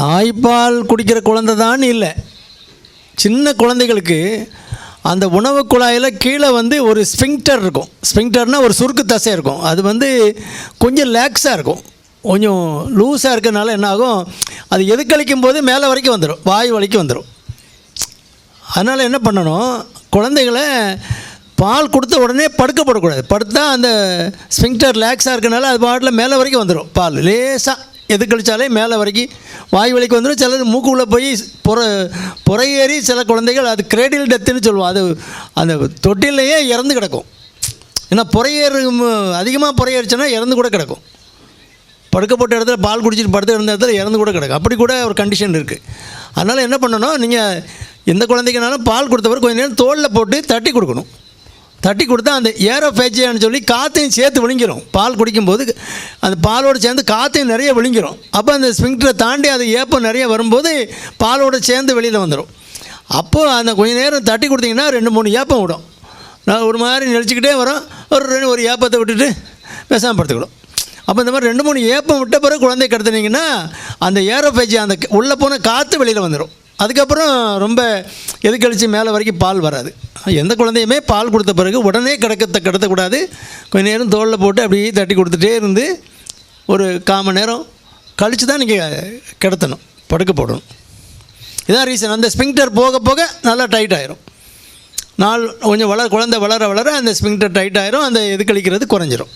தாய்ப்பால் குடிக்கிற குழந்தை தான் இல்லை. சின்ன குழந்தைகளுக்கு அந்த உணவு குழாயில் கீழே வந்து ஒரு ஸ்பிங்டர் இருக்கும். ஸ்பிங்டர்னால் ஒரு சுருக்கு தசை இருக்கும். அது வந்து கொஞ்சம் லேக்ஸாக இருக்கும். கொஞ்சம் லூஸாக இருக்கறனால என்ன ஆகும்? அது எதுக்களிக்கும் போது மேலே வரைக்கும் வந்துடும் வாய் வரைக்கும் வந்துடும் அதனால் என்ன பண்ணணும்? குழந்தைகளை பால் கொடுத்த உடனே படுக்க போடக்கூடாது. அந்த ஸ்பிங்டர் லேக்ஸாக இருக்கனால அது பாட்டில் மேலே வரைக்கும் வந்துடும் பால். லேசாக எது கழிச்சாலே மேலே வரைக்கும் வாய் வலிக்கு வந்துடும் சிலர் மூக்குள்ளே போய் புற புறையேறி சில குழந்தைகள் அது கிரேடில் டெத்துன்னு சொல்லுவோம். அது அந்த தொட்டிலேயே இறந்து கிடக்கும். ஏன்னா புறையேறு அதிகமாக புறையேறிச்சுன்னா இறந்து கூட கிடக்கும். படுக்கப்பட்ட இடத்துல பால் குடிச்சிட்டு படுத்து இருந்த இடத்துல இறந்து கூட கிடக்கும். அப்படி கூட ஒரு கண்டிஷன் இருக்குது அதனால் என்ன பண்ணணும்? நீங்கள் எந்த குழந்தைக்குனாலும் பால் கொடுத்தவரை கொஞ்சம் நேரம் தோளில் போட்டு தட்டி கொடுக்கணும். தட்டி கொடுத்தா அந்த ஏரோஃபேஜியான்னு சொல்லி காற்றையும் சேர்த்து விழுங்கிரும். பால் குடிக்கும்போது அந்த பாலோடு சேர்ந்து காற்றையும் நிறைய விழுங்கிரும். அப்போ அந்த ஸ்பிங்டரை தாண்டி அது ஏப்பம் நிறைய வரும்போது பாலோடு சேர்ந்து வெளியில் வந்துடும் அப்போது அந்த கொஞ்ச நேரம் தட்டி கொடுத்தீங்கன்னா ரெண்டு மூணு ஏப்பம் விடும். நான் ஒரு மாதிரி நெளிச்சிக்கிட்டே வரோம். ஒரு ரெண்டு ஒரு ஏப்பத்தை விட்டுட்டு பேசாமல் படுத்துக்கிடும். அப்போ இந்த மாதிரி ரெண்டு மூணு ஏப்பம் விட்ட பிறகு குழந்தை கடத்துனீங்கன்னா அந்த ஏரோஃபேஜி அந்த உள்ளே போன காற்று வெளியில் வந்துடும் அதுக்கப்புறம் ரொம்ப எது கழிச்சு மேலே வரைக்கும் பால் வராது. எந்த குழந்தையுமே பால் கொடுத்த பிறகு உடனே கிடக்கத்தை கிடத்தக்கூடாது. கொஞ்ச நேரம் தோளில் போட்டு அப்படியே தட்டி கொடுத்துட்டே இருந்து ஒரு கால் மணி நேரம் கழித்து தான் நீங்கள் கிடத்தணும் படுக்க போடணும். இதான் ரீசன் அந்த ஸ்பிங்டர் போக போக நல்லா டைட் ஆயிரும். நாள் கொஞ்சம் வளர குழந்தை வளர வளர அந்த ஸ்பிங்டர் டைட் ஆயிரும் அந்த எது கழிக்கிறது குறைஞ்சிரும்.